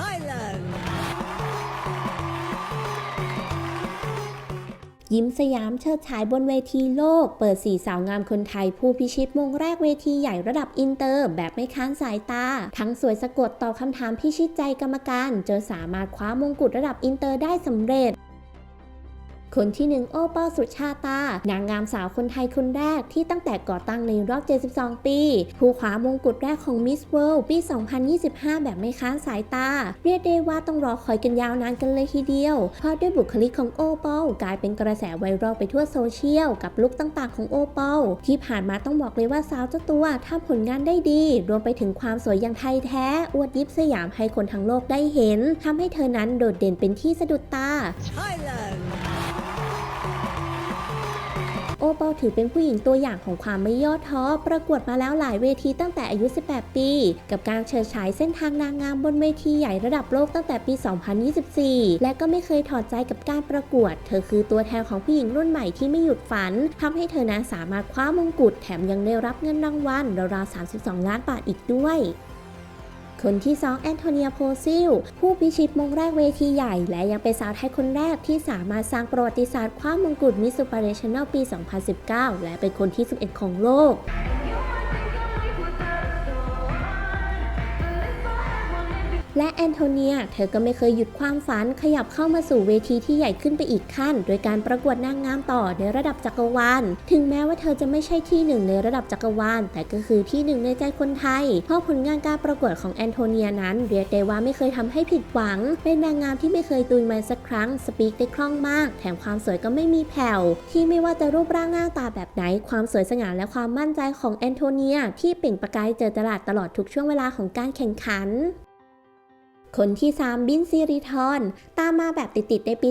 Thailand. ยิ้มสยามเชิดฉายบนเวทีโลก เปิดสีสาวงามคนไทยผู้พิชิตมงแรกเวทีใหญ่ระดับอินเตอร์ แบบไม่ค้านสายตา ทั้งสวยสะกดตอบคำถามพิชิตใจกรรมการ จนสามารถคว้ามงกุฎระดับอินเตอร์ได้สำเร็จ คนที่หนึ่งโอปอสุชาตา นางงามสาวคนไทยคนแรกที่ตั้งแต่ก่อตั้งในรอบ 72 ปี ผู้คว้ามงกุฎแรกของ Miss World ปี 2025 แบบไม่ค้านสายตา เรียกได้ว่าต้องรอคอยกันยาวนานกันเลยทีเดียว เพราะด้วยบุคลิกของโอปอลกลายเป็นกระแสไวรัลไปทั่วโซเชียล กับลุคต่างๆของโอปอลที่ผ่านมาต้องบอกเลยว่าสาวเจ้าตัวทำผลงานได้ดี รวมไปถึงความสวยอย่างไทยแท้ อวดยิบสยามให้คนทั้งโลกได้เห็นทำให้เธอนั้นโดดเด่นเป็นที่สะดุดตา Thailand. โอปอลถือเป็นผู้หญิงตัวอย่างของความไม่ย่อท้อ ประกวดมาแล้วหลายเวทีตั้งแต่อายุ 18 ปี กับการเชิดฉายเส้นทางนางงามบนเวทีใหญ่ระดับโลกตั้งแต่ปี 2024 และก็ไม่เคยถอดใจกับการประกวด เธอคือตัวแทนของผู้หญิงรุ่นใหม่ที่ไม่หยุดฝันทำให้เธอนั้นสามารถคว้ามงกุฎแถมยังได้รับเงินรางวัลราวๆ32 ล้านบาทอีกด้วย คนที่ 2 แอนโทเนียโพซิล ผู้พิชิตมงแรกเวทีใหญ่ และยังเป็นสาวไทยคนแรกที่สามารถสร้างประวัติศาสตร์คว้ามงกุฎมิสซูเป r เนชั่นแนลปี 2019 และเป็นคนที่ 11 ของโลก และแอนโทเนีย เธอก็ไม่เคยหยุดความฝันขยับเข้ามาสู่เวทีที่ใหญ่ขึ้นไปอีกขั้น โดยการประกวดนางงามต่อในระดับจักรวาล ถึงแม้ว่าเธอจะไม่ใช่ที่หนึ่งในระดับจักรวาล แต่ก็คือที่หนึ่งในใจคนไทย เพราะผลงานการประกวดของแอนโทเนียนั้นเรียกได้ว่าไม่เคยทำให้ผิดหวัง เป็นนางงามที่ไม่เคยตุยมาสักครั้ง สปีกได้คล่องมาก แถมความสวยก็ไม่มีแผ่ว ที่ไม่ว่าจะรูปร่างหน้าตาแบบไหน ความสวยสง่าและความมั่นใจของแอนโทเนีย ที่เปล่งประกายเจอตลาดตลอดทุกช่วงเวลาของการแข่งขัน คนที่ 3 บินซีริทอนตามมาแบบติด ๆ ในปี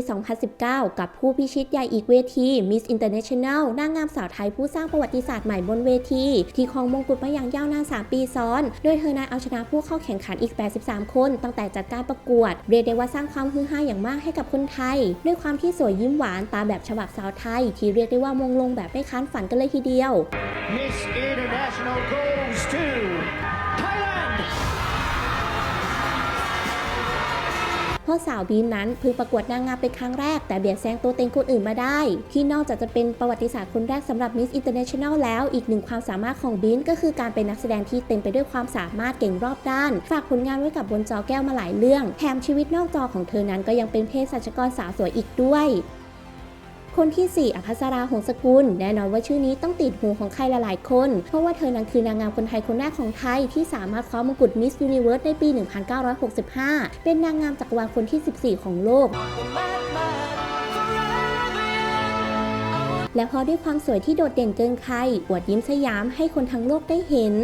2019 กับผู้พิชิตใหญ่อีกเวที Miss International นางงามสาวไทยผู้สร้างประวัติศาสตร์ใหม่บนเวที ที่ครองมงกุฎมาอย่างยาวนาน 3 ปีซ้อน โดยเธอนั้นเอาชนะผู้เข้าแข่งขันอีก 83 คน ตั้งแต่จัดการประกวด เรียกได้ว่าสร้างความฮือฮาอย่างมากให้กับคนไทย ด้วยความที่สวยยิ้มหวานตามแบบฉบับสาวไทย ที่เรียกได้ว่ามงลงแบบไม่ค้านฝันกันเลยทีเดียว Miss International goes to เพราะสาวบีมนั้นเพิ่งประกวดนางงามเป็นครั้งแรกแต่เบียดแซงตัวเต็งคนอื่นมาได้ ที่นอกจากจะเป็นประวัติศาสตร์คนแรกสำหรับมิสอินเตอร์เนชั่นแล้ว อีกหนึ่งความสามารถของบีมก็คือการเป็นนักแสดงที่เต็มไปด้วยความสามารถเก่งรอบด้าน ฝากผลงานไว้กับบนจอแก้วมาหลายเรื่อง แถมชีวิตนอกจอของเธอนั้นก็ยังเป็นเภสัชกรสาวสวยอีกด้วย คนที่ 4อภัสราหงสกุล แน่นอนว่าชื่อนี้ต้องติดหูของใครหลายๆคน เพราะว่าเธอนั้นคือนางงามคนไทยคนแรกของไทยที่สามารถคว้ามงกุฎมิส s u นิเวิร์สในปี 1965 เป็นนางงามจักรวาลคนที่ 14 ของโลกและเพราะด้วยความสวยที่โดดเด่นเกินใครอวดยิ้มสยามให้คนทั้งโลกได้เห็น